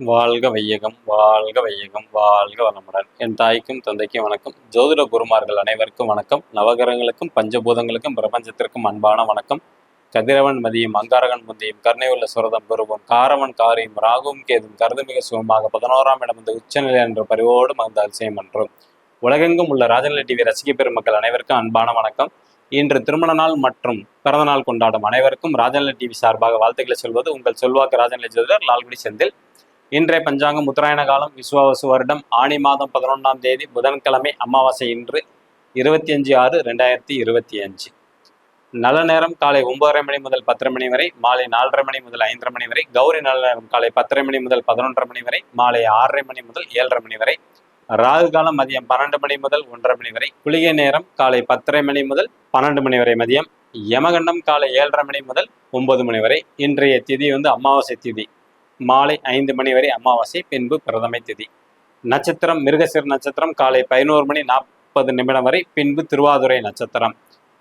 வாழ்க வையகம் வாழ்க வையகம் வாழ்க வளமுடன். என் தாய்க்கும் தந்தைக்கும் வணக்கம். ஜோதிட குருமார்கள் அனைவருக்கும் வணக்கம். நவகிரகங்களுக்கும் பஞ்சபூதங்களுக்கும் பிரபஞ்சத்திற்கும் அன்பான வணக்கம். கதிரவன் மதியம் அங்காரகன் முந்தியும் கருணை உள்ள சுரதம் பெருவும் காரவன் காரியும் ராகுவும் கேதும் கருதுமிக சுகமாக பதினோராம் இடம் இந்த உச்சநிலை என்ற பரிவோடு மகிழ்ந்த அதிசயம் என்றும் உலகெங்கும் உள்ள ராஜநிலை டிவி ரசிக பெருமக்கள் அனைவருக்கும் அன்பான வணக்கம். இன்று திருமண நாள் மற்றும் பிறந்த நாள் கொண்டாடும் அனைவருக்கும் ராஜநிலை டிவி சார்பாக வாழ்த்துக்களை சொல்வது உங்கள் சொல்வாக்கு ராஜநிலை ஜோதிடர் லால்குடி செந்தில். இன்றைய பஞ்சாங்கம் உத்தராயண காலம் விஸ்வாவசு வருடம் ஆணி மாதம் பதினொன்றாம் தேதி புதன்கிழமை அமாவாசை இன்று இருபத்தி அஞ்சு ஆறு ரெண்டாயிரத்தி இருபத்தி அஞ்சு. நல்ல நேரம் காலை ஒன்பதரை மணி முதல் பத்தரை மணி வரை மாலை நாலரை மணி முதல் ஐந்தரை மணி வரை கௌரி நல்ல நேரம் காலை பத்தரை மணி முதல் பதினொன்றரை மணி வரை மாலை ஆறரை மணி முதல் ஏழரை மணி வரை ராகு காலம் மதியம் பன்னெண்டு மணி முதல் ஒன்றரை மணி வரை குளிகை நேரம் காலை பத்தரை மணி முதல் பன்னெண்டு மணி வரை மதியம் யமகண்டம் காலை ஏழரை மணி முதல் ஒன்பது மணி வரை. இன்றைய திதி வந்து அமாவாசை திதி. மாலை ஐந்து மணி வரை அமாவாசை பின்பு பிரதமை திதி. நட்சத்திரம் மிருகசிர நட்சத்திரம் காலை பதினோரு மணி நாற்பது நிமிடம் வரை பின்பு திருவாதுரை நட்சத்திரம்.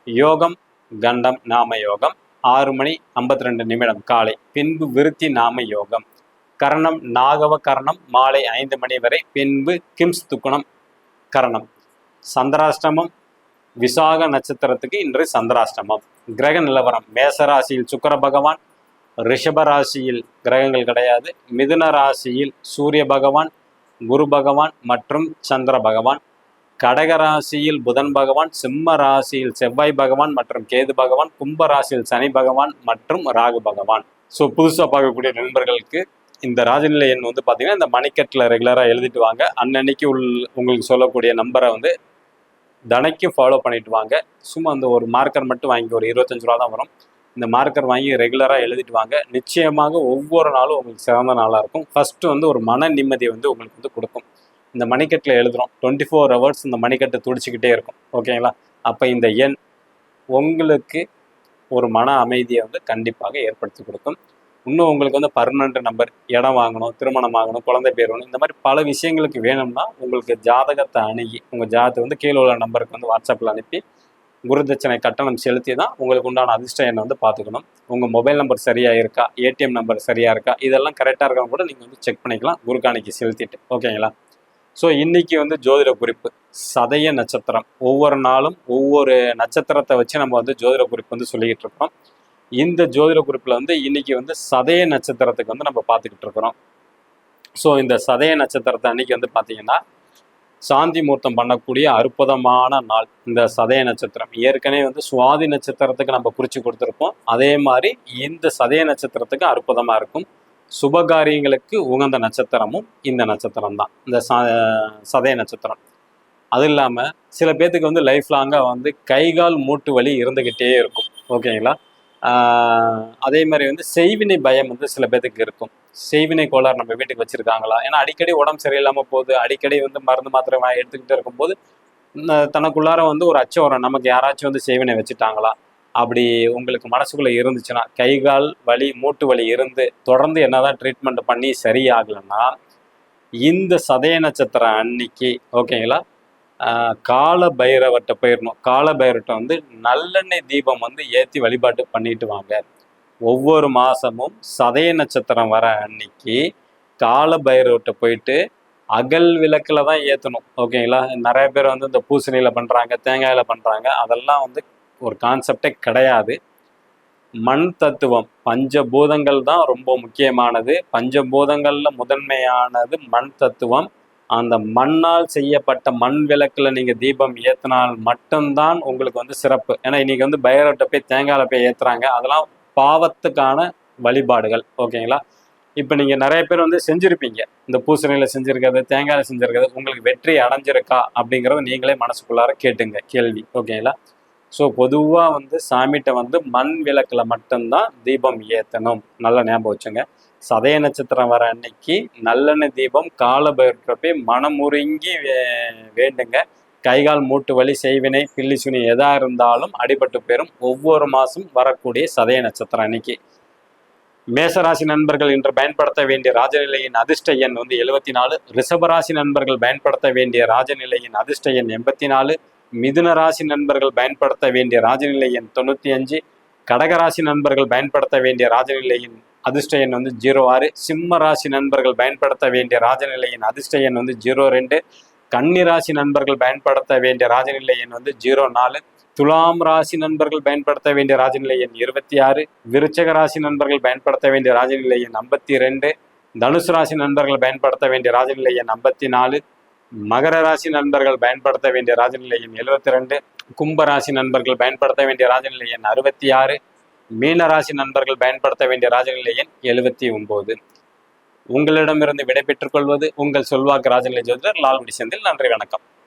யோகம் கண்டம் நாம யோகம். ஆறு மணி ஐம்பத்தி ரெண்டு நிமிடம் காலை. பின்பு விருத்தி நாம யோகம். கரணம் நாகவ கரணம் மாலை ஐந்து மணி வரை பின்பு கிம்ஸ் துக்குணம் கரணம். சந்திராஷ்டமம் விசாக நட்சத்திரத்துக்கு இன்று சந்திராஷ்டமம். கிரக நிலவரம் மேசராசியில் சுக்கர பகவான் ரிஷப ராசியில் கிரகங்கள் கிடையாது. மிதுன ராசியில் சூரிய பகவான் குரு பகவான் மற்றும் சந்திர பகவான். கடக ராசியில் புதன் பகவான் சிம்ம ராசியில் செவ்வாய் பகவான் மற்றும் கேது பகவான் கும்ப ராசியில் சனி பகவான் மற்றும் ராகு பகவான். ஸோ புதுசாக பார்க்கக்கூடிய நண்பர்களுக்கு இந்த ராஜநிலை எண் வந்து பார்த்தீங்கன்னா இந்த மணிக்கட்டில் ரெகுலராக எழுதிட்டு வாங்க. அன்னன்னைக்கு உள் உங்களுக்கு சொல்லக்கூடிய நம்பரை வந்து தனைக்கும் ஃபாலோ பண்ணிட்டு வாங்க. சும்மா அந்த ஒரு மார்க்கர் மட்டும் வாங்கி ஒரு இருபத்தஞ்சு ரூபா தான் வரும். இந்த மார்க்கர் வாங்கி ரெகுலராக எழுதிட்டு வாங்க. நிச்சயமாக ஒவ்வொரு நாளும் உங்களுக்கு சிறந்த நாளாக இருக்கும். ஃபஸ்ட்டு வந்து ஒரு மன நிம்மதியை வந்து உங்களுக்கு வந்து கொடுக்கும். இந்த மணிக்கட்டில் எழுதுகிறோம் டுவெண்ட்டி ஃபோர் ஹவர்ஸ் இந்த மணிக்கட்டை துடிச்சிக்கிட்டே இருக்கும். ஓகேங்களா அப்போ இந்த எண் உங்களுக்கு ஒரு மன அமைதியை வந்து கண்டிப்பாக ஏற்படுத்தி கொடுக்கும். இன்னும் உங்களுக்கு வந்து பர்மனண்ட் நம்பர் இடம் வாங்கணும் திருமணம் ஆகணும் குழந்தை பேர் வேணும் இந்த மாதிரி பல விஷயங்களுக்கு வேணும்னா உங்களுக்கு ஜாதகத்தை அணுகி உங்கள் ஜாதகத்தை வந்து கீழே உள்ள நம்பருக்கு வந்து வாட்ஸ்அப்பில் அனுப்பி குருதட்சணை கட்டணம் செலுத்தி தான் உங்களுக்கு உண்டான அதிர்ஷ்ட எண்ணை வந்து பார்த்துக்கணும். உங்கள் மொபைல் நம்பர் சரியாக இருக்கா? ஏடிஎம் நம்பர் சரியாக இருக்கா? இதெல்லாம் கரெக்டாக இருக்கான்னு கூட நீங்கள் வந்து செக் பண்ணிக்கலாம். குருகாணிக்கு செலுத்திட்டு. ஓகேங்களா? ஸோ இன்றைக்கி வந்து ஜோதிட குறிப்பு. சதய நட்சத்திரம். ஒவ்வொரு நாளும் ஒவ்வொரு நட்சத்திரத்தை வச்சு நம்ம வந்து ஜோதிட குறிப்பு வந்து சொல்லிக்கிட்டு இருக்கோம் இந்த ஜோதிட குறிப்பில் வந்து இன்னைக்கு வந்து சதய நட்சத்திரத்துக்கு வந்து நம்ம பார்த்துக்கிட்டு இருக்கிறோம். ஸோ இந்த சதய நட்சத்திரத்தை அன்னைக்கு வந்து பார்த்தீங்கன்னா சாந்தி முகூர்த்தம் பண்ணக்கூடிய அற்புதமான நாள். இந்த சதய நட்சத்திரம். ஏற்கனவே வந்து சுவாதி நட்சத்திரத்துக்கு நம்ம குறிச்சு கொடுத்துருப்போம். அதே மாதிரி இந்த சதய நட்சத்திரத்துக்கு அற்புதமாக இருக்கும். சுபகாரியங்களுக்கு உகந்த நட்சத்திரமும் இந்த நட்சத்திரம் தான். இந்த ச சதய நட்சத்திரம். அது இல்லாமல் சில பேர்த்துக்கு வந்து லைஃப் லாங்காக வந்து கைகால் மூட்டு வலி இருந்துக்கிட்டே இருக்கும். ஓகேங்களா அதே மாதிரி வந்து செய்வினை பயம் வந்து சில பேர்த்துக்கு இருக்கும். செய்வினை கோளாறு நம்ம வீட்டுக்கு வச்சிருக்காங்களா? ஏன்னா அடிக்கடி உடம்பு சரியில்லாமல் போகுது. அடிக்கடி வந்து மருந்து மாத்திரை வா- எடுத்துக்கிட்டு இருக்கும்போது தனக்குள்ளார வந்து ஒரு அச்சம் வரும் நமக்கு யாராச்சும் வந்து செய்வினை வச்சுட்டாங்களா? அப்படி உங்களுக்கு மனசுக்குள்ளே இருந்துச்சுன்னா கை கால் வலி மூட்டு வலி இருந்து தொடர்ந்து என்னதான் ட்ரீட்மெண்ட் பண்ணி சரியாகலைன்னா இந்த சதய நட்சத்திரம் அன்னைக்கு ஓகேங்களா கால பைரவர்கிட்ட போயிடணும் கால பைரவர்கிட்ட வந்து நல்லெண்ணெய் தீபம் வந்து ஏற்றி வழிபாட்டு பண்ணிட்டு வாங்க. ஒவ்வொரு மாதமும் சதய நட்சத்திரம் வர அன்னைக்கு கால பைரவர்கிட்ட போயிட்டு அகல் விளக்கில் தான் ஏற்றணும் ஓகேங்களா நிறைய பேர் வந்து இந்த பூசணியில் பண்ணுறாங்க தேங்காயில பண்ணுறாங்க அதெல்லாம் வந்து ஒரு கான்செப்டே கிடையாது. மண் தத்துவம் பஞ்சபூதங்கள் தான் ரொம்ப முக்கியமானது. பஞ்சபூதங்களில் முதன்மையானது மண் தத்துவம். அந்த மண்ணால் செய்யப்பட்ட மண் விளக்குல நீங்கள் தீபம் ஏற்றினால் மட்டும்தான் உங்களுக்கு வந்து சிறப்பு. ஏன்னா இன்றைக்கி வந்து பைரவர்கிட்ட போய் தேங்காயில் போய் ஏற்றுறாங்க அதெல்லாம் பாவத்துக்கான வழிபாடுகள். ஓகேங்களா? இப்போ நீங்கள் நிறைய பேர் வந்து செஞ்சுருப்பீங்க. இந்த பூசணியில் செஞ்சுருக்கிறது தேங்காயில் செஞ்சுருக்கிறது உங்களுக்கு வெற்றி அடைஞ்சிருக்கா அப்படிங்கிறத நீங்களே மனசுக்குள்ளார கேட்டுங்க. கேள்வி. ஓகேங்களா? ஸோ பொதுவாக வந்து சாமிகிட்ட வந்து மண் விளக்கில் மட்டும்தான் தீபம் ஏற்றணும் நல்லா ஞாபகம் வச்சுங்க. சதய நட்சத்திரம் வர அன்னைக்கு நல்லெண்ணெய் தீபம் கால போய் மனமுருங்கி வே- வேண்டுங்க. கைகால் மூட்டு வலி செய்வினை பில்லி சுனி எதா இருந்தாலும் அடிபட்டு பெறும் ஒவ்வொரு மாதம் வரக்கூடிய சதய நட்சத்திரம் அன்னைக்கு. மேசராசி நண்பர்கள் இன்று பயன்படுத்த வேண்டிய ராஜநிலையின் அதிர்ஷ்ட எண் வந்து எழுபத்தி நாலு. ரிஷபராசி நண்பர்கள் பயன்படுத்த வேண்டிய ராஜநிலையின் அதிர்ஷ்ட எண் எண்பத்தி நாலு. மிதுன ராசி நண்பர்கள் பயன்படுத்த வேண்டிய ராஜநிலை எண் தொண்ணூற்றி அஞ்சு கடகராசி நண்பர்கள் பயன்படுத்த வேண்டிய ராஜநிலையின் அதிர்ஷ்ட எண் வந்து ஜீரோ ஆறு சிம்ம ராசி நண்பர்கள் பயன்படுத்த வேண்டிய ராஜநிலையின் அதிர்ஷ்ட எண் வந்து ஜீரோ ரெண்டு கன்னி ராசி நண்பர்கள் பயன்படுத்த வேண்டிய ராஜநிலை எண் வந்து ஜீரோ நாலு துலாம் ராசி நண்பர்கள் பயன்படுத்த வேண்டிய ராஜநிலை எண் இருபத்தி ஆறு விருச்சக ராசி நண்பர்கள் பயன்படுத்த வேண்டிய ராஜநிலை எண் ஐம்பத்தி ரெண்டு தனுசு ராசி நண்பர்கள் பயன்படுத்த வேண்டிய ராஜநிலை எண் ஐம்பத்தி நாலு மகர ராசி நண்பர்கள் பயன்படுத்த வேண்டிய ராஜநிலை எண் எழுபத்தி ரெண்டு கும்ப ராசி நண்பர்கள் பயன்படுத்த வேண்டிய ராஜநிலை எண் அறுபத்தி ஆறு மீன ராசி நண்பர்கள் பயன்படுத்த வேண்டிய ராஜநிலை எண் எழுபத்தி ஒன்பது உங்களிடமிருந்து விடைபெற்றுக் கொள்வது உங்கள் சொல்வாக்கு ராஜநிலை ஜோதிடர் லால்முடி செந்தில். நன்றி வணக்கம்.